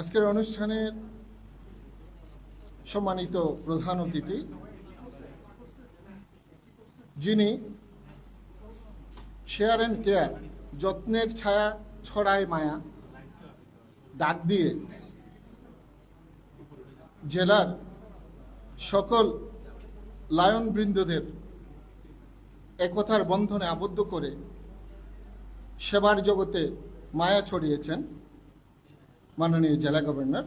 আজকের অনুষ্ঠানের সম্মানিত প্রধান অতিথি যিনি শেয়ার অ্যান্ড কেয়ার যত্নের ছায়া ছড়ায় মায়া, ডাক দিয়ে জেলার সকল লায়ন বৃন্দদের একতার বন্ধনে আবদ্ধ করে সেবার জগতে মায়া ছড়িয়েছেন। মাননীয় জেলা গভর্নর,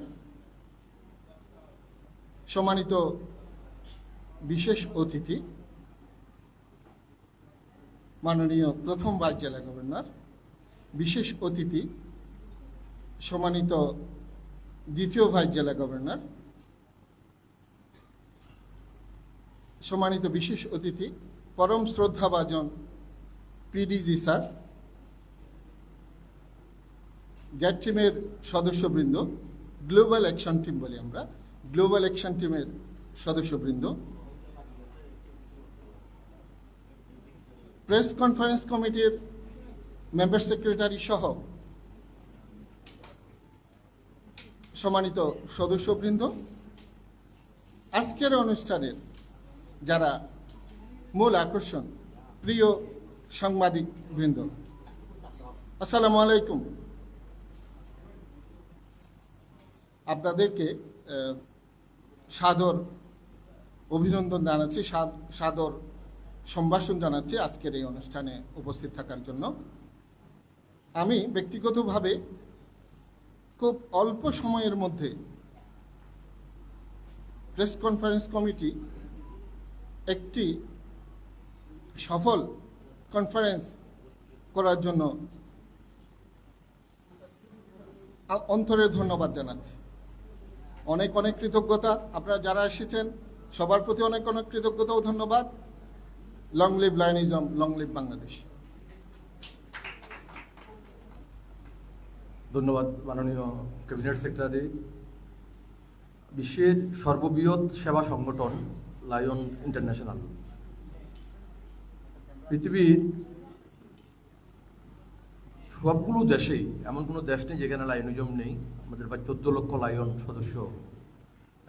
সম্মানিত বিশেষ অতিথি, মাননীয় প্রথম ভাইস জেলা গভর্নর, বিশেষ অতিথি, সম্মানিত দ্বিতীয় ভাইস জেলা গভর্নর, সম্মানিত বিশেষ অতিথি, পরম শ্রদ্ধাভাজন, পিডিজি স্যার গ্যাট টিমের সদস্যবৃন্দ, গ্লোবাল অ্যাকশন টিম বলি আমরা, গ্লোবাল অ্যাকশন টিমের সদস্যবৃন্দ। প্রেস কনফারেন্স কমিটির মেম্বার সেক্রেটারি সহ সম্মানিত সদস্যবৃন্দ, আজকের অনুষ্ঠানের যারা মূল আকর্ষণ, প্রিয় সাংবাদিক বৃন্দ আসসালামু আলাইকুম। আপনাদেরকে সাদর অভিনন্দন জানাচ্ছি, সাদ- সাদর সম্ভাষণ জানাচ্ছি আজকের এই অনুষ্ঠানে উপস্থিত থাকার জন্য। আমি ব্যক্তিগতভাবে খুব অল্প সময়ের মধ্যে প্রেস কনফারেন্স কমিটি একটি সফল কনফারেন্স করার জন্য অন্তরের ধন্যবাদ জানাচ্ছি। অনেক অনেক কৃতজ্ঞতা। আপনারা যারা এসেছেন, সবার প্রতি অনেক অনেক কৃতজ্ঞতা ও ধন্যবাদ। Long live Lionism long live Bangladesh ধন্যবাদ মাননীয় ক্যাবিনেট সেক্রেটারি বিশ্বের সর্ববৃহৎ সেবা সংগঠন লায়ন ইন্টারন্যাশনাল পৃথিবীর সবগুলো দেশেই এমন কোনো দেশ নেই যেখানে লায়নিজম নেই। আমাদের প্রায় চোদ্দ লক্ষ লায়ন সদস্য।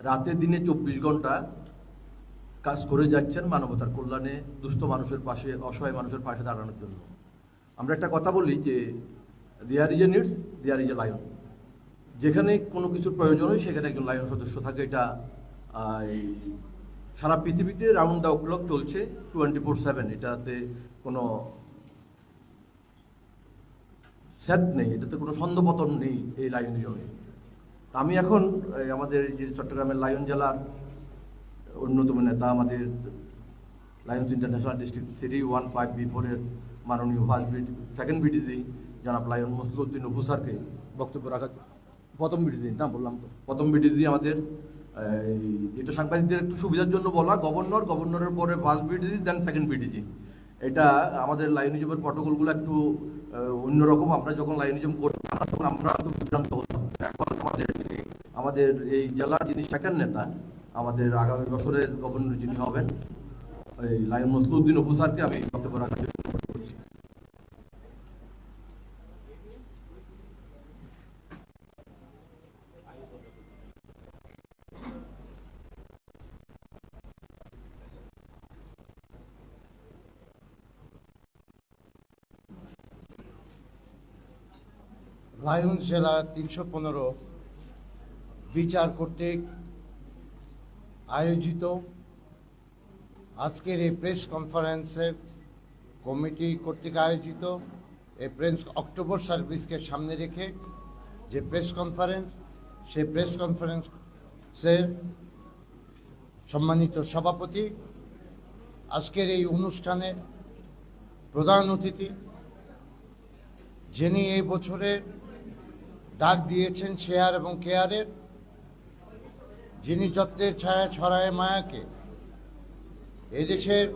রাতে দিনে চব্বিশ ঘণ্টা কাজ করে যাচ্ছেন মানবতার কল্যাণে দুস্থ মানুষের পাশে, অসহায় মানুষের পাশে দাঁড়ানোর জন্য। আমরা একটা কথা বলি যে there is a needs there is a lion যেখানে কোনো কিছুর প্রয়োজন হয়, সেখানে একজন লায়ন সদস্য থাকে। এটা সারা পৃথিবীতে রাউন্ড দ্য ক্লক চলছে টোয়েন্টি ফোর সেভেন এটাতে কোনো স্যাদ নেই এটাতে কোনো ছন্দপতন নেই এই লায়নিজমে তা আমি এখন আমাদের যে চট্টগ্রামের লায়ন জেলার অন্যতম নেতা আমাদের Lions International district three one five B ফোরের মাননীয় ফার্স্ট বিডি সেকেন্ড বিডিজি জনাব লায়ন মসলুদ্দিন অবু স্যারকে বক্তব্য রাখা প্রথম বিডিজি না বললাম তো। প্রথম বিডিজি আমাদের এই, এটা সাংবাদিকদের একটু সুবিধার জন্য বলা গভর্নর গভর্নরের পরে first VDG then second VDG. এটা আমাদের লাইনিজমের প্রটোকলগুলো একটু অন্যরকম আমরা যখন লাইনিজম করতাম, তখন আমরা তো বিভ্রান্ত হতাম। এখন আমাদের আমাদের এই জেলার যিনি সেকেন্ড নেতা, আমাদের আগামী বছরের গভর্নর যিনি হবেন, এই লাইন মসলুদ্দিন উপসারকে আমি বক্তব্য রাখার জন্য করছি জেলা তিনশো পনেরো বিচার কর্তৃক আয়োজিত আজকের এই প্রেস কনফারেন্সের কমিটি কর্তৃক আয়োজিত এই প্রেস অক্টোবর সার্ভিসকে সামনে রেখে যে প্রেস কনফারেন্স, সেই প্রেস কনফারেন্সের সম্মানিত সভাপতি, আজকের এই অনুষ্ঠানের প্রধান অতিথি, যিনি এই বছরের ডাক দিয়েছেন শেয়ার এবং কেয়ারের, যিনি যত্নের ছায়া ছড়ায় মায়াকে। এদেশের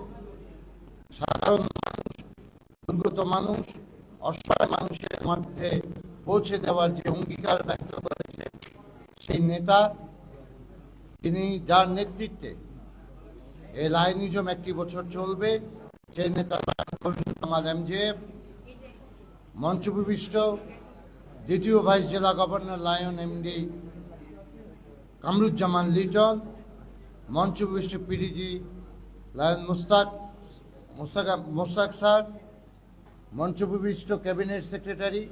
সাধারণ দুর্গত মানুষ, অসহায় মানুষের মধ্যে পৌঁছে দেওয়ার যে অঙ্গীকার ব্যক্ত করেছে, সেই নেতা, তিনি যার নেতৃত্বে এই লাইনিজম একটি বছর চলবে, সেই নেতা এমজেএফ মঞ্চবিষ্ট দ্বিতীয় ভাইস জেলা governor lion MD Kamruzzaman Liton, মঞ্চ বিশিষ্ট PDG lion Mustaq Mustaq sir, মঞ্চ বিশিষ্ট ক্যাবিনেট সেক্রেটারি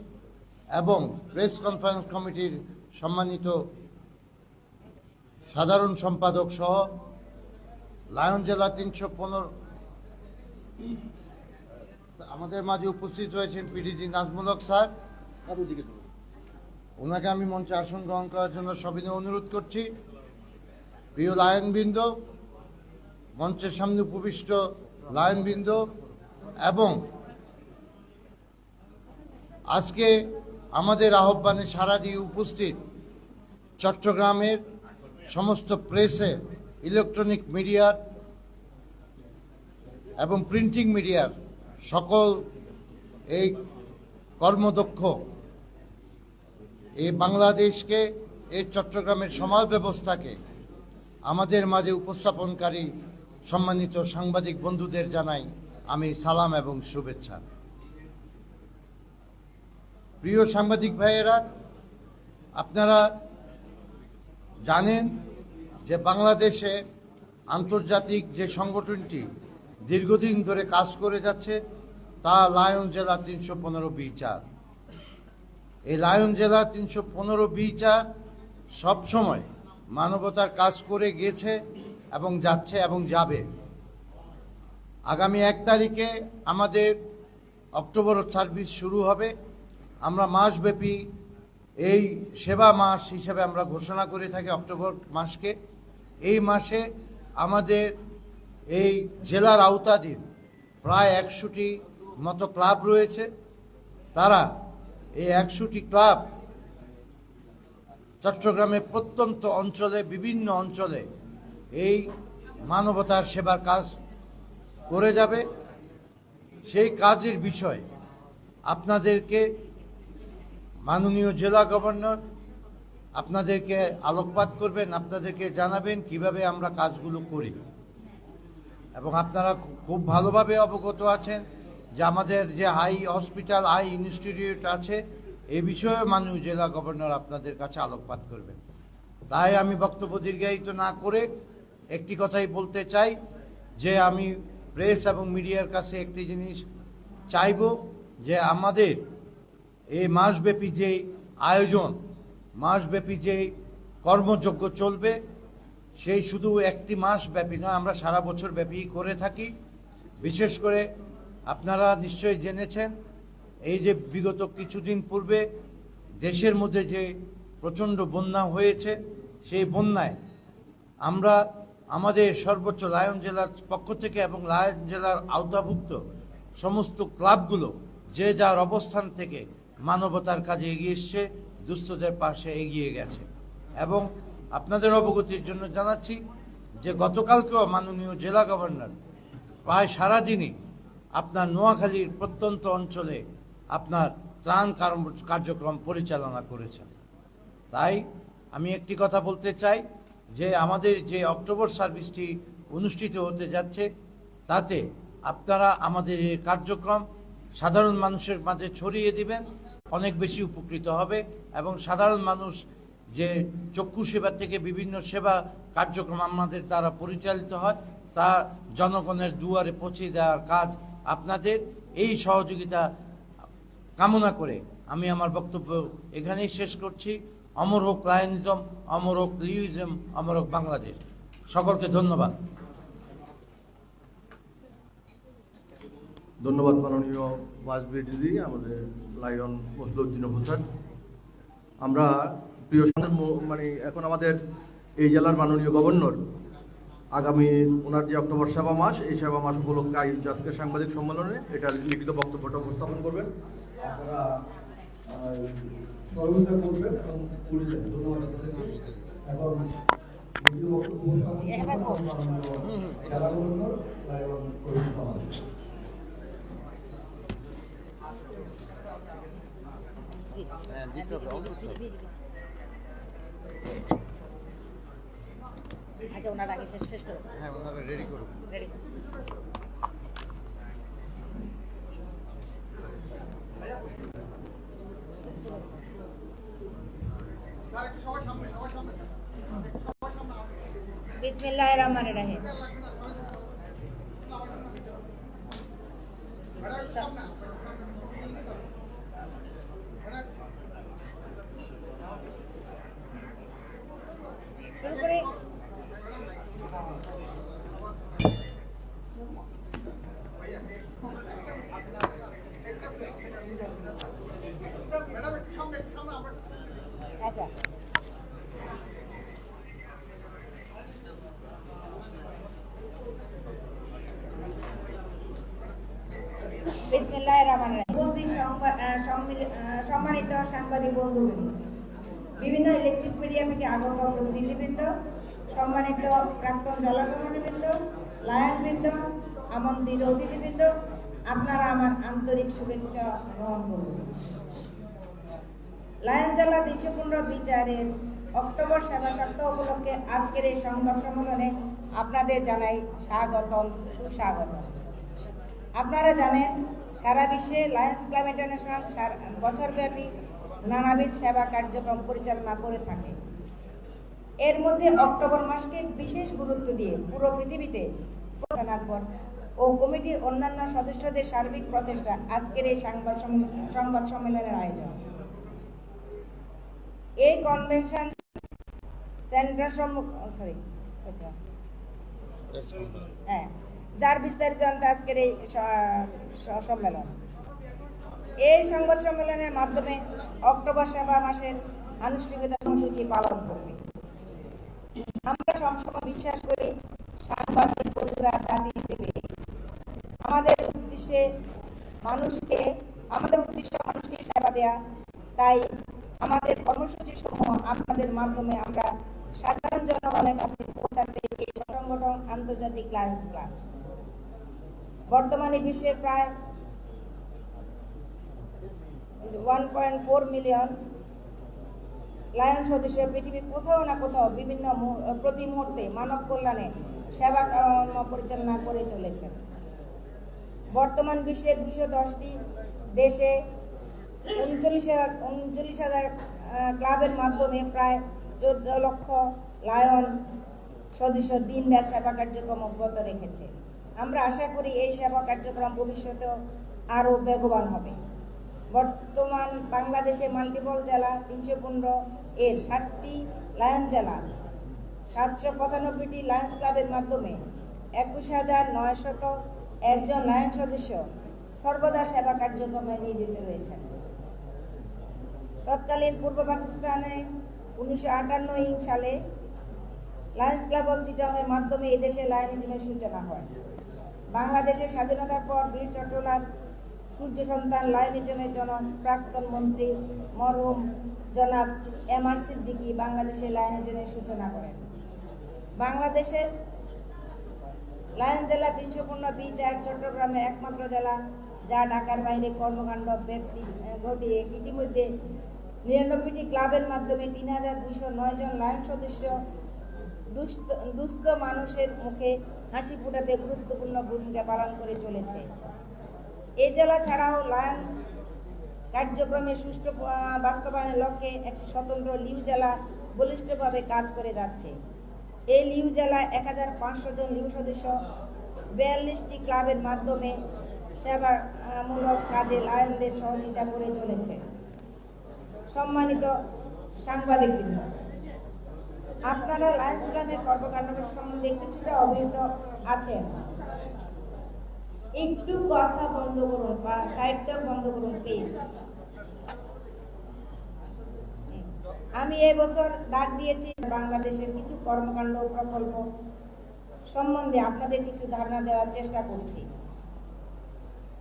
এবং প্রেস কনফারেন্স কমিটির সম্মানিত সাধারণ সম্পাদক সহ লায়ন জেলা তিনশো পনেরো আমাদের মাঝে উপস্থিত রয়েছেন পিডিজি নাজমুলক স্যার। ওনাকে আমি মঞ্চে আসন গ্রহণ করার জন্য সবিনয় অনুরোধ করছি। প্রিয় লায়নবৃন্দ, মঞ্চের সামনে উপবিষ্ট লায়নবৃন্দ এবং আজকে আমাদের আহ্বানে সাড়া দিয়ে উপস্থিত চট্টগ্রামের সমস্ত প্রেসের, ইলেকট্রনিক মিডিয়ার এবং প্রিন্টিং মিডিয়ার সকল এই কর্মদক্ষ এই বাংলাদেশকে, এই চট্টগ্রামের সমাজ ব্যবস্থাকে আমাদের মাঝে উপস্থাপনকারী সম্মানিত সাংবাদিক বন্ধুদের জানাই আমি সালাম এবং শুভেচ্ছা। প্রিয় সাংবাদিক ভাইয়েরা, আপনারা জানেন যে বাংলাদেশে আন্তর্জাতিক যে সংগঠনটি দীর্ঘদিন ধরে কাজ করে যাচ্ছে, তা লায়ন জেলা তিনশো পনেরো বি চার এই লায়ন জেলা তিনশো পনেরো বি চার সবসময় মানবতার কাজ করে গেছে এবং যাচ্ছে এবং যাবে। আগামী এক তারিখে আমাদের অক্টোবর সার্ভিস শুরু হবে। আমরা মাসব্যাপী এই সেবা মাস হিসেবে আমরা ঘোষণা করে থাকি অক্টোবর মাসকে। এই মাসে আমাদের এই জেলার আওতাধীন প্রায় একশোটি মতো ক্লাব রয়েছে। তারা এই একশোটি ক্লাব চট্টগ্রামের প্রত্যন্ত অঞ্চলে, বিভিন্ন অঞ্চলে এই মানবতার সেবার কাজ করে যাবে। সেই কাজের বিষয় আপনাদেরকে মাননীয় জেলা গভর্নর আপনাদেরকে আলোকপাত করবেন, আপনাদেরকে জানাবেন কীভাবে আমরা কাজগুলো করি। এবং আপনারা খুব ভালোভাবে অবগত আছেন। যে আমাদের যে আই হসপিটাল আই ইনস্টিটিউট আছে, এ বিষয়ে মাননীয় জেলা গভর্নর আপনাদের কাছে আলোকপাত করবেন। তাই আমি বক্তব্য দীর্ঘায়িত না করে একটি কথাই বলতে চাই যে আমি প্রেস এবং মিডিয়ার কাছে একটি জিনিস চাইব যে আমাদের এই মাসব্যাপী যে আয়োজন, মাসব্যাপী যে কর্মযজ্ঞ চলবে, সেই শুধু একটি মাস ব্যাপী নয় আমরা সারা বছর ব্যাপী করে থাকি। বিশেষ করে আপনারা নিশ্চয়ই জেনেছেন, এই যে বিগত কিছুদিন পূর্বে দেশের মধ্যে যে প্রচণ্ড বন্যা হয়েছে, সেই বন্যায় আমরা আমাদের সর্বোচ্চ লায়ন জেলার পক্ষ থেকে এবং লায়ন জেলার আওতাভুক্ত সমস্ত ক্লাবগুলো যে যার অবস্থান থেকে মানবতার কাজে এগিয়ে এসছে, দুস্থদের পাশে এগিয়ে গেছে। এবং আপনাদের অবগতির জন্য জানাচ্ছি যে গতকালকেও মাননীয় জেলা গভর্নর প্রায় সারাদিনই আপনার নোয়াখালীর প্রত্যন্ত অঞ্চলে আপনার ত্রাণ কার্যক্রম পরিচালনা করেছেন। তাই আমি একটি কথা বলতে চাই যে আমাদের যে অক্টোবর সার্ভিসটি অনুষ্ঠিত হতে যাচ্ছে, তাতে আপনারা আমাদের এই কার্যক্রম সাধারণ মানুষের মাঝে ছড়িয়ে দিবেন, অনেক বেশি উপকৃত হবে এবং সাধারণ মানুষ যে চক্ষু সেবা থেকে বিভিন্ন সেবা কার্যক্রম আমাদের দ্বারা পরিচালিত হয়, তা জনগণের দুয়ারে পৌঁছে দেওয়ার কাজ আপনাদের এই সহযোগিতা কামনা করে আমি আমার বক্তব্য এখানেই শেষ করছি। অমর হোক লায়নিজম, অমর হোক লিউইজম, অমর হোক বাংলাদেশ। সকলকে ধন্যবাদ। ধন্যবাদ মাননীয় বাসবি দিদি আমাদের লাইন মসলুদ্দিন হোসেন আমরা প্রিয় মানে এখন আমাদের এই জেলার মাননীয় গভর্নর আগামী ওনার যে অক্টোবর সেবা মাস এই সেবা মাস উপলক্ষে আয়োজিত আজকে সাংবাদিক সম্মেলনে এটার লিখিত বক্তব্যটা উপস্থাপন করবেন। আপনারা আহ, আচ্ছা ওনার আগে শেষ শেষ করো হ্যাঁ ওনারা রেডি করুন। রেডি বিসমিল্লাহ রহমান রাহিম। শুরু করে। সম্মানিত সাংবাদিক বন্ধুবৃন্দ বিভিন্ন ইলেকট্রিক মিডিয়া থেকে আগত প্রতিনিধিবৃন্দ সম্মানিত প্রাক্তন জলকর্মীবৃন্দ লায়নবৃন্দ আমন্ত্রিত অতিথিবৃন্দ, আপনারা আমার আন্তরিক শুভেচ্ছা গ্রহণ করুন। লায়ন জেলা তিনশো পনেরো বিচারের অক্টোবর সেবা সপ্তাহ উপলক্ষে আজকের এই সংবাদ সম্মেলনে আপনাদের জানাই স্বাগতম, সুস্বাগতম। আপনারা জানেন সারা বিশ্বে লায়ন্স ক্লাব ইন্টারন্যাশনাল বছরব্যাপী নানাবিধ সেবা কার্যক্রম পরিচালনা করে থাকে। এর মধ্যে অক্টোবর মাসকে বিশেষ গুরুত্ব দিয়ে পুরো পৃথিবীতে ও কমিটির অন্যান্য সদস্যদের সার্বিক প্রচেষ্টা আজকের এই সংবাদ সংবাদ সম্মেলনের আয়োজন। এই কনভেনশন সেন্টার সম্মুখ সরি হ্যাঁ। যার বিস্তারিত জানতে আজকের এই সম্মেলন। এই সংবাদ সম্মেলনের মাধ্যমে অক্টোবর সেবা মাসের আনুষ্ঠানিকতা কর্মসূচি পালন করবে। আমরা সবসময় বিশ্বাস করি, সাংবাদিক বন্ধুরা জাতি হিসেবে। আমাদের উদ্দেশ্যে মানুষকে, আমাদের উদ্দেশ্য মানুষকে সেবা দেয়া, তাই আমাদের কর্মসূচি সমূহ আপনাদের মাধ্যমে আমরা সাধারণ জনগণের কাছে পৌঁছাতে এই সংগঠন আন্তর্জাতিক লায়ন্স ক্লাব। বর্তমানে বিশ্বের প্রায় one point four million lion সদস্য পৃথিবীর কোথাও না কোথাও বিভিন্ন প্রতি মুহূর্তে মানব কল্যাণে সেবা পরিচালনা করে চলেছেন বর্তমান বিশ্বের দুশো দশটি দেশে উনচল্লিশ উনচল্লিশ হাজার ক্লাবের মাধ্যমে প্রায় চোদ্দ লক্ষ লায়ন সদস্য দিন রাত সেবা কার্যক্রম অব্যাহত রেখেছে। আমরা আশা করি এই সেবা কার্যক্রম ভবিষ্যতেও আরও বেগবান হবে। বর্তমান বাংলাদেশে মাল্টিপল জেলা তিনশো পনেরো এর ষাটটি লায়ন জেলা, সাতশো পঁচানব্বইটি লায়ন্স ক্লাবের মাধ্যমে একুশ হাজার নয়শত একজন লায়ন সদস্য সর্বদা সেবা কার্যক্রমে নিয়োজিত রয়েছেন। তৎকালীন পূর্ব পাকিস্তানে উনিশশো আটান্ন সালে লায়ন্স ক্লাব অব চিটংয়ের মাধ্যমে এদেশে লায়নিজমের সূচনা হয়। বাংলাদেশের স্বাধীনতার পর বীর চট্টলার সূর্য সন্তান লায়নিজমের জনক, প্রাক্তন মন্ত্রী মরহুম জনাব এম আর সিদ্দিকী বাংলাদেশের লায়নিজমের সূচনা করেন। বাংলাদেশের লায়ন জেলা তিনশো পনেরো বিচ এক চট্টগ্রামের একমাত্র জেলা, যা ঢাকার বাইরে কর্মকাণ্ড ব্যক্তি ঘটিয়ে ইতিমধ্যে নিরানব্বইটি ক্লাবের মাধ্যমে তিন হাজার দুশো নয় জন লায়ন সদস্য দুস্থ মানুষের মুখে হাসি ফোটাতে গুরুত্বপূর্ণ ভূমিকা পালন করে চলেছে। এই জেলা ছাড়াও লায়ন কার্যক্রমে সুষ্ঠু বাস্তবায়নের লক্ষ্যে একটি স্বতন্ত্র লিউ জেলা বলিষ্ঠভাবে কাজ করে যাচ্ছে। এই লিউ জেলায় এক হাজার পাঁচশো জন লিউ সদস্য বিয়াল্লিশটি ক্লাবের মাধ্যমে সেবামূলক কাজে লায়নদের সহযোগিতা করে চলেছে। সম্মানিত সাংবাদিকবৃন্দ আপনারা লায়ন্স ক্লাবের কর্মকাণ্ড সম্বন্ধে কিছুটা অবহিত আছেন? একটু কথা বন্ধ করুন বা সাইডটা বন্ধ করুন প্লিজ আমি এবছর ডাক দিয়েছি বাংলাদেশের কিছু কর্মকাণ্ড প্রকল্প সম্বন্ধে আপনাদের কিছু ধারণা দেওয়ার চেষ্টা করছি।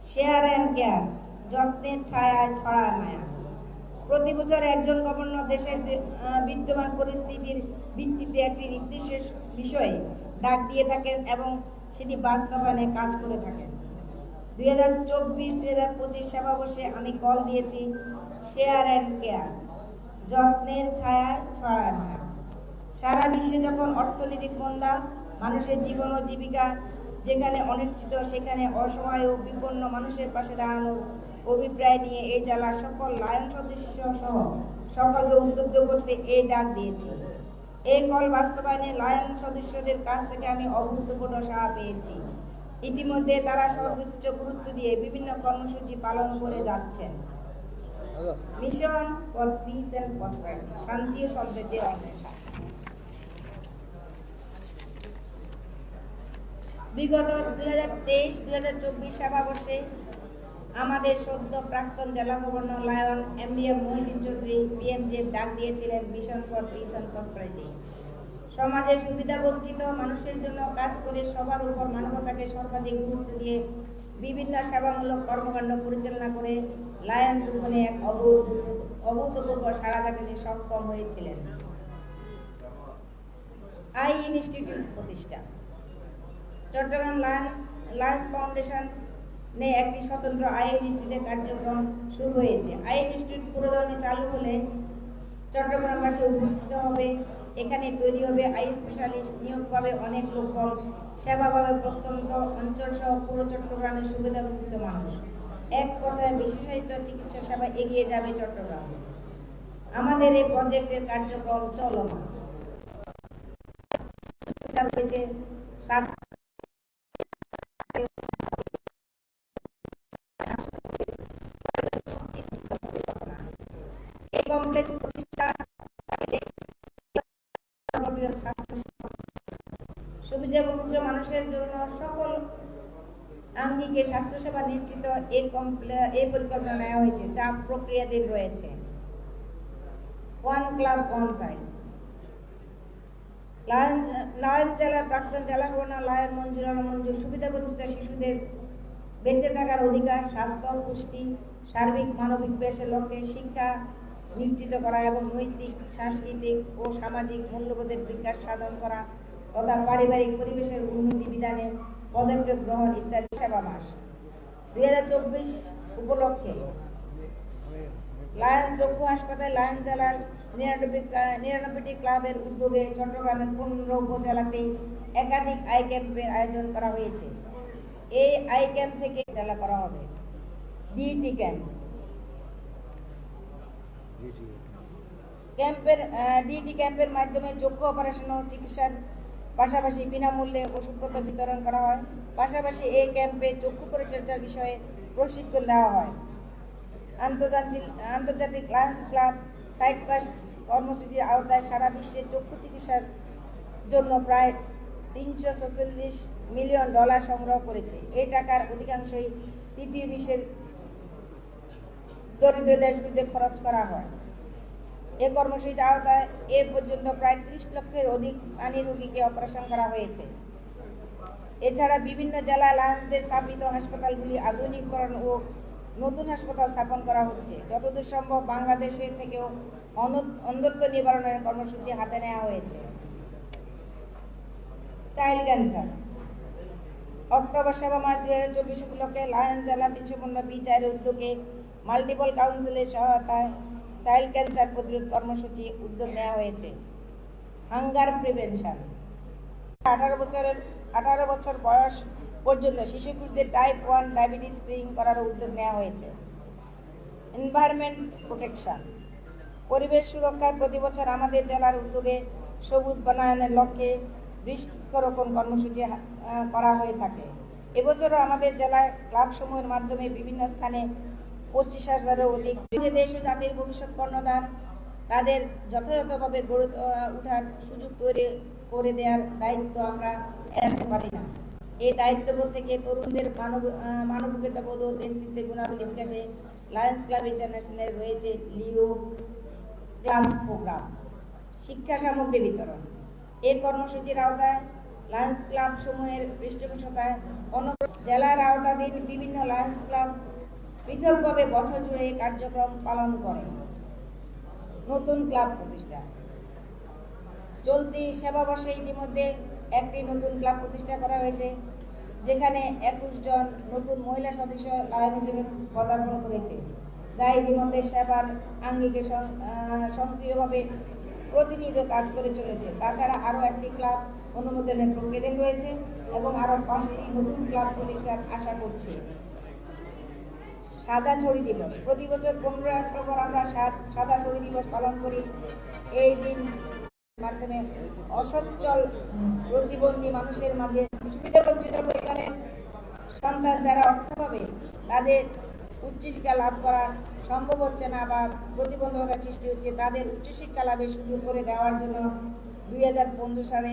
শেয়ার অ্যান্ড কেয়ার যত্নের ছায়ায় ছড়ায় মায়া। প্রতি বছর একজন গভর্নর দেশের বিদ্যমান পরিস্থিতির ভিত্তিতে একটি নির্দিষ্ট বিষয়ে ডাক দিয়ে থাকেন এবং সেটি বাস্তবায়নে কাজ করে থাকেন। দুই হাজার চব্বিশ, দুই হাজার পঁচিশ সেবাবর্ষে আমি কল দিয়েছি শেয়ার অ্যান্ড কেয়ার, যত্নের ছায়া ছড়ায় মায়া। সারা বিশ্বে যখন অর্থনৈতিক মন্দা মানুষের জীবন ও জীবিকা যেখানে অনিশ্চিত, সেখানে অসহায় ও বিপন্ন মানুষের পাশে দাঁড়ানোর অভিপ্রায় নিয়ে এই জেলার সকল লায়ন সদস্য সহ সকলকে উদ্বুদ্ধ করতে এই ডাক দিয়েছি। এই কল বাস্তবায়নে লায়ন সদস্যদের কাছ থেকে আমি অভূতপূর্ণ সাহা পেয়েছি। ইতিমধ্যে তারা সর্বোচ্চ গুরুত্ব দিয়ে বিভিন্ন কর্মসূচি পালন করে যাচ্ছেন। Mission for peace and prosperity শান্তি ও সমৃদ্ধির অন্বেষণ বিগত দুই হাজার তেইশ, দুই হাজার চব্বিশ সেবাবর্ষে আমাদের সদ্য প্রাক্তন জেলা governor lion M B M Mohiddin Chowdhury PMJ ডাক দিয়েছিলেন মিশন ফর অ্যান্ড প্রসপারিটি সমাজের সুবিধা বঞ্চিত, মানুষের জন্য কাজ করে সবার উপর মানবতাকে সর্বাধিক গুরুত্ব দিয়ে বিভিন্ন সেবামূলক কর্মকাণ্ড পরিচালনা করে লায়ন দুর্গনে এক অভূত- অভূতপূর্ব সাড়া জাগাতে সক্ষম হয়েছিলেন। আই ইনস্টিটিউট প্রতিষ্ঠা। চট্টগ্রাম লায়ন্স লায়ন্স ফাউন্ডেশন নে একটি স্বতন্ত্র আই ইনস্টিটিউটের কার্যক্রম শুরু হয়েছে। আই ইনস্টিটিউট পুরোদমে চালু হলে চট্টগ্রামবাসী উপকৃত হবে। এখানে তৈরি হবে আই স্পেশালিস্ট নিয়োগ পাবে অনেক লোকবল, সেবা পাবে প্রত্যন্ত অঞ্চল সহ পুরো চট্টগ্রামের সুবিধাবঞ্চিত মানুষ। এক কথায় বিশেষায়িত চিকিৎসা সেবা এগিয়ে যাবে চট্টগ্রাম। আমাদের এই প্রজেক্টের কার্যক্রম চলমান। হয়েছে তার মানুষের জন্য সকল নিশ্চিত এই পরিকল্পনা নেওয়া হয়েছে যা রয়েছে one club one side lion প্রাক্তন জেলা লায়ন মঞ্জুর মঞ্জুর শিশুদের বেঁচে থাকার অধিকার, স্বাস্থ্য, পুষ্টি, সার্বিক, মানবিক বিকাশের লক্ষ্যে শিক্ষা নিশ্চিত করা এবং নৈতিক, সাংস্কৃতিক ও সামাজিক মূল্যবোধের বিকাশ সাধন করা তথা পারিবারিক পরিবেশের উন্নতি বিধানে পদক্ষেপ গ্রহণ ইত্যাদি সেবা মাস। দুই হাজার চব্বিশ উপলক্ষে লায়ন চক্ষু হাসপাতাল লায়ন জেলার নিরানব্বই নিরানব্বইটি ক্লাবের উদ্যোগে চট্টগ্রামের পনেরো উপজেলাতে একাধিক আই ক্যাম্পের আয়োজন করা হয়েছে। এই আই ক্যাম্প থেকে জেলা করা হবে। বিটি ক্যাম্প। ক্যাম্পের ডিটি ক্যাম্পের মাধ্যমে চক্ষু অপারেশন ও চিকিৎসার পাশাপাশি বিনামূল্যে ওষুধপত্র বিতরণ করা হয়। পাশাপাশি এই ক্যাম্পে চক্ষু পরিচর্যার বিষয়ে প্রশিক্ষণ দেওয়া হয়। আন্তর্জাতিক আন্তর্জাতিক লায়ন্স ক্লাব সাইপ্রাস কর্মসূচির আওতায় সারা বিশ্বে চক্ষু চিকিৎসার জন্য প্রায় তিনশো মিলিয়ন ডলার সংগ্রহ করেছে। এই টাকার অধিকাংশই তৃতীয় বিশ্বের দরিদ্র দেশগুলিতে খরচ করা হয়। এ কর্মসূচির আওতায় এ পর্যন্ত প্রায় ত্রিশ লক্ষের অধিক স্থানীয় রোগীকে অপারেশন করা হয়েছে। এছাড়া বিভিন্ন জেলা লায়ন্সদের স্থাপিত হাসপাতালগুলি আধুনিকরণ ও নতুন হাসপাতাল স্থাপন করা হচ্ছে। যতদূর সম্ভব বাংলাদেশের থেকেও অন- অন্ধত্ব নিবারণের কর্মসূচি হাতে নেওয়া হয়েছে। চাইল্ড ক্যান্সার অক্টোবর সেবা মাস দুই হাজার চব্বিশ উপলক্ষে লায়ন জেলা তিনশো পনেরো বিচারের উদ্যোগে মাল্টিপল কাউন্সিলের সহায়তায় চাইল্ড ক্যান্সার প্রতিরোধ কর্মসূচি উদ্যোগ নেওয়া হয়েছে। Hunger prevention. আঠারো বছরের, আঠারো বছর বয়স পর্যন্ত শিশুদের টাইপ ওয়ান ডায়াবেটিস স্ক্রিনিং করার উদ্যোগ নেওয়া হয়েছে। Environment protection. পরিবেশ সুরক্ষায় প্রতি বছর আমাদের জেলার উদ্যোগে সবুজ বনায়নের লক্ষ্যে বৃক্ষরোপণ কর্মসূচি করা হয়ে থাকে। এবছরও আমাদের জেলায় ক্লাবসমূহের মাধ্যমে বিভিন্ন স্থানে পঁচিশ হাজারের অধিক। যে দেশ জাতির ভবিষ্যৎ কর্ণধার, তাদের যথাযথভাবে গড়ে ওঠার সুযোগ তৈরি করে দেওয়ার দায়িত্ব আমরা এড়াতে পারি না। এই দায়িত্ববোধ থেকে তরুণদের মানব মানবিকতাবোধ ও নেতৃত্বে গুণাবলী বিকাশে লায়ন্স ক্লাব ইন্টারন্যাশনাল রয়েছে লিও ক্লাস প্রোগ্রাম। শিক্ষা সামগ্রী বিতরণ। এই কর্মসূচির আওতায় লায়ন্স ক্লাব সমূহের পৃষ্ঠপোষকতায় অন্য জেলার আওতাধীন বিভিন্ন লায়ন্স ক্লাব পৃথকভাবে বছর জুড়ে কার্যক্রম পালন করে নতুন ক্লাব প্রতিষ্ঠা। চলতি সেবা বর্ষে ইতিমধ্যে একটি নতুন ক্লাব প্রতিষ্ঠা করা হয়েছে, যেখানে একুশ জন নতুন মহিলা সদস্য লায়ন হিসেবে পদার্পণ করেছে। যা ইতিমধ্যে সেবার আঙ্গিকে সক্রিয়ভাবে প্রতিনিয়ত কাজ করে চলেছে। তাছাড়া আরও একটি ক্লাব অনুমোদনের প্রক্রিয়াধীন রয়েছে এবং আরও পাঁচটি নতুন ক্লাব প্রতিষ্ঠার আশা করছে। সাদা ছড়ি দিবস। প্রতি বছর পনেরোই অক্টোবর আমরা সাদা ছড়ি দিবস পালন করি। এই দিন মাধ্যমে অসচ্ছল প্রতিবন্ধী মানুষের মাঝে সুবিধা বঞ্চিত পরিবারের সন্তান যারা অর্থ পাবে, তাদের উচ্চশিক্ষা লাভ করা সম্ভব হচ্ছে না বা প্রতিবন্ধকতা সৃষ্টি হচ্ছে, তাদের উচ্চশিক্ষা লাভের সুযোগ করে দেওয়ার জন্য দুই হাজার পনেরো সালে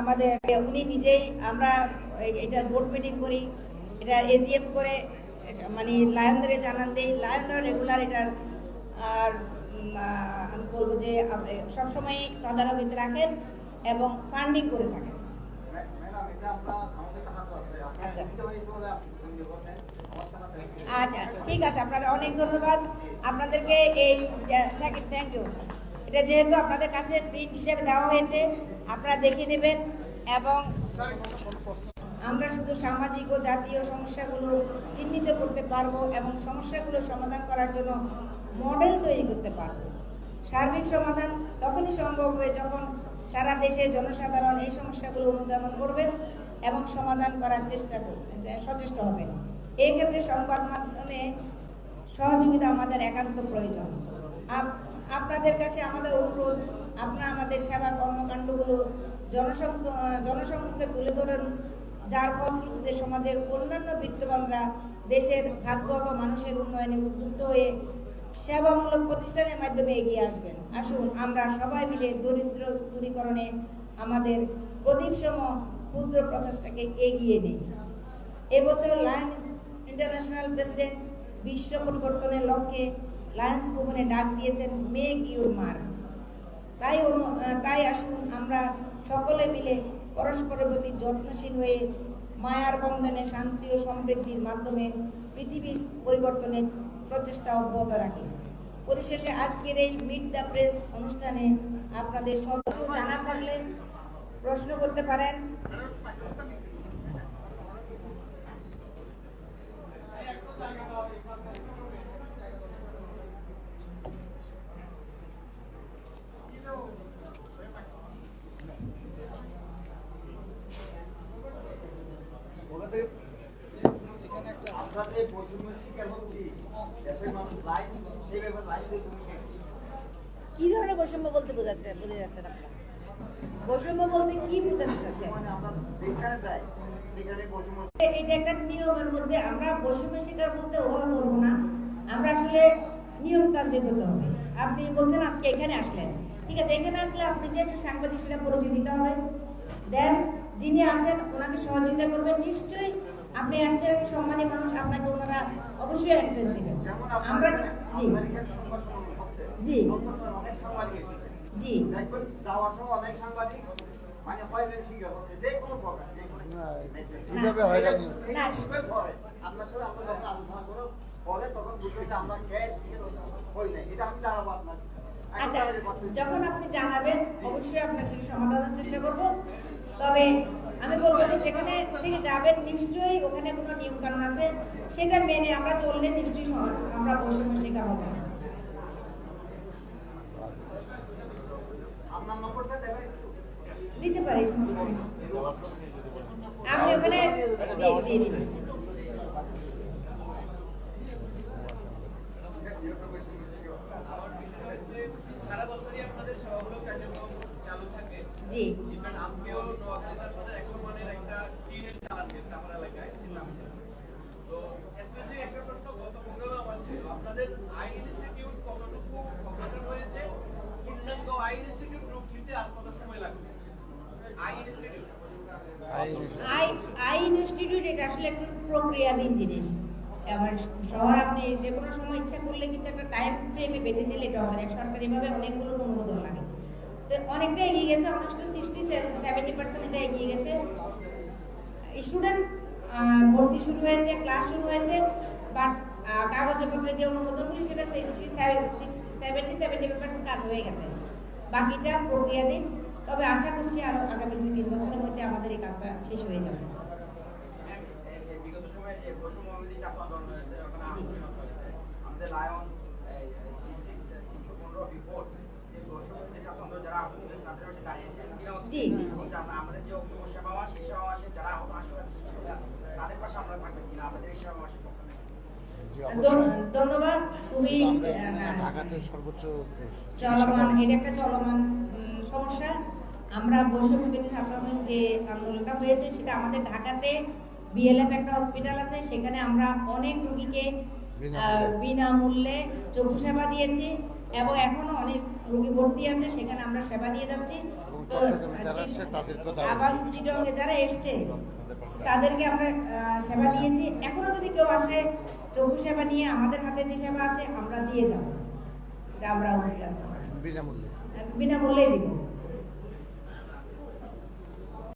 আমাদের উনি নিজেই আমরা এটা বোর্ড মিটিং করি, এটা এজিএম করে মানে লায়নদের জানান দেই লায়নরা রেগুলার এটার আর আমি বলব যে সবসময় তদারকিতে রাখেন এবং ফান্ডিং করে থাকেন। আচ্ছা। আচ্ছা আচ্ছা, ঠিক আছে আপনাদের অনেক ধন্যবাদ। আপনাদেরকে এই থ্যাংক ইউ এটা যেহেতু আপনাদের কাছে প্রিন্ট হিসেবে দেওয়া হয়েছে আপনারা দেখে নেবেন এবং আমরা শুধু সামাজিক ও জাতীয় সমস্যাগুলো চিহ্নিত করতে পারব এবং সমস্যাগুলো সমাধান করার জন্য মডেল তৈরি করতে পারব। সার্বিক সমাধান তখনই সম্ভব হবে যখন সারা দেশের জনসাধারণ এই সমস্যাগুলো অনুধাবন করবেন এবং সমাধান করার চেষ্টা করবেন, সচেষ্ট হবেন। এই ক্ষেত্রে সংবাদ মাধ্যমে সহযোগিতা আমাদের একান্ত প্রয়োজন। আপ- আপনাদের কাছে আমাদের অনুরোধ, আপনারা আমাদের সেবা কর্মকাণ্ডগুলো জনসম্মুখ জনসম্মুখে তুলে ধরুন। যার ফলশ্রুতিতে সমাজের অন্যান্য বিত্তবানরা দেশের ভাগ্যগত মানুষের উন্নয়নে উদ্বুদ্ধ হয়ে সেবামূলক প্রতিষ্ঠানের মাধ্যমে এগিয়ে আসবেন। আসুন, আমরা সবাই মিলে দরিদ্র দূরীকরণে আমাদের প্রদীপসম ক্ষুদ্র প্রচেষ্টাকে এগিয়ে নেই। এবছর লায়ন্স ইন্টারন্যাশনাল প্রেসিডেন্ট বিশ্ব পরিবর্তনের লক্ষ্যে লায়ন্স ভবনে ডাক দিয়েছেন মেক ইউর মার্ক তাই তাই আসুন, আমরা সকলে মিলে পরস্পরের প্রতি যত্নশীল হয়ে মায়ার বন্ধনে শান্তি ও সমৃদ্ধির মাধ্যমে পৃথিবীর পরিবর্তনের প্রচেষ্টা অব্যাহত রাখে। পরিশেষে আজকের এই মিট দ্য প্রেস অনুষ্ঠানে আপনাদের সদস্য জানা থাকলে প্রশ্ন করতে পারেন। আমরা যে বৈষম্য শিকার হচ্ছি দেশের মানুষ লাইন সেই ব্যাপারে লাইন দিয়ে তুমি কি? ধরনের বৈষম্য বলতে বোঝাচ্ছে বুঝে যাচ্ছেন আপনারা? বৈষম্য বলতে কি বোঝাতে চাচ্ছেন? মানে এটা একটা নিয়মের মধ্যে আমরা বৈষম্য শিকার বলতে ওভাবে বলব না। আমরা আসলে নিয়মতান্ত্রিক হতে হবে। আপনি বলছেন আজকে এখানে আসলেন। ঠিক আছে এখানে আসলে আপনি যে একটা সাংবাদিক সেটা পরিচয় দিতে হবে। দেন যিনি আছেন ওনাকে সহযোগিতা করবেন। নিশ্চয়ই আপনি আসছেন সম্মানী মানুষ আপনাকে ওনারা অবশ্যই অ্যাড্রেস দিবেন। আমরা জি। জি। মানে আচ্ছা যখন আপনি জানাবেন অবশ্যই আপনার সেটা সমাধানের চেষ্টা করব। তবে আমি বলব যে যেখানে থেকে যাবেন, নিশ্চয়ই ওখানে কোনো নিয়ম কানুন আছে। সেটা মেনে আমরা চললে নিশ্চয়ই আমরা বৈষম্য শিকার হব। দিতে পারি, সমস্যা। আপনি ওখানে দিয়ে দিয়ে দিবেন সারা বছরই আপনাদের সবগুলো কার্যক্রম চালু থাকে জি ইভেন আজকেও নোয়াখালীতে আপনাদের একশো মানের একটা টিনের চালান গেছে আমার এলাকায় জি তো এসএসজি একটা প্রশ্ন গত প্রোগ্রামে আমার ছিল আপনাদের আইন ইনস্টিটিউট কতটুকু অগ্রসর হয়েছে পূর্ণাঙ্গ আইন ইনস্টিটিউট রূপ নিতে আর কত সময় লাগবে আইন ইনস্টিটিউট আই আই ইনস্টিটিউট এটা আসলে একটা প্রক্রিয়াধীন জিনিস। আমার শহর আপনি যে কোনো সময় ইচ্ছা করলে কিন্তু একটা টাইম ফ্রেমে বেঁধে দিলে এটা না। সরকারিভাবে অনেকগুলো অনুমোদন লাগে। তো অনেকটা এগিয়ে গেছে অনেকটা সিক্সটি সেভেন্টি পার্সেন্ট এটা এগিয়ে গেছে। স্টুডেন্ট ভর্তি শুরু হয়েছে ক্লাস শুরু হয়েছে বাট কাগজপত্রের যে অনুমোদনগুলি সেটা সিক্সটি সেভেন্টি সেভেন্টি পার্সেন্ট কাজ হয়ে গেছে। বাকিটা প্রক্রিয়াধীন। তবে আশা করছি আরও আগামী দুই তিন বছরের মধ্যে আমাদের এই কাজটা শেষ হয়ে যাবে। জি। ধন্যবাদ। খুবই ঢাকাতে সর্বোচ্চ চলমান এটা একটা চলমান সমস্যা। আমরা বৈষম্য বিরোধী আন্দোলন যে আন্দোলনটা হয়েছে সেটা আমাদের ঢাকাতে বিএলএফ একটা হসপিটাল আছে সেখানে আমরা অনেক রোগীকে বিনামূল্যে। চক্ষু সেবা দিয়েছি এবং এখনও অনেক রোগী ভর্তি আছে সেখানে আমরা সেবা দিয়ে যাচ্ছি। আবার। যারা এসছে তাদেরকে আমরা সেবা দিয়েছি। এখনও যদি কেউ আসে চক্ষু সেবা নিয়ে আমাদের হাতে যে সেবা আছে আমরা দিয়ে যাব। এটা আমরা বিনামূল্যে। বিনামূল্যেই দিব।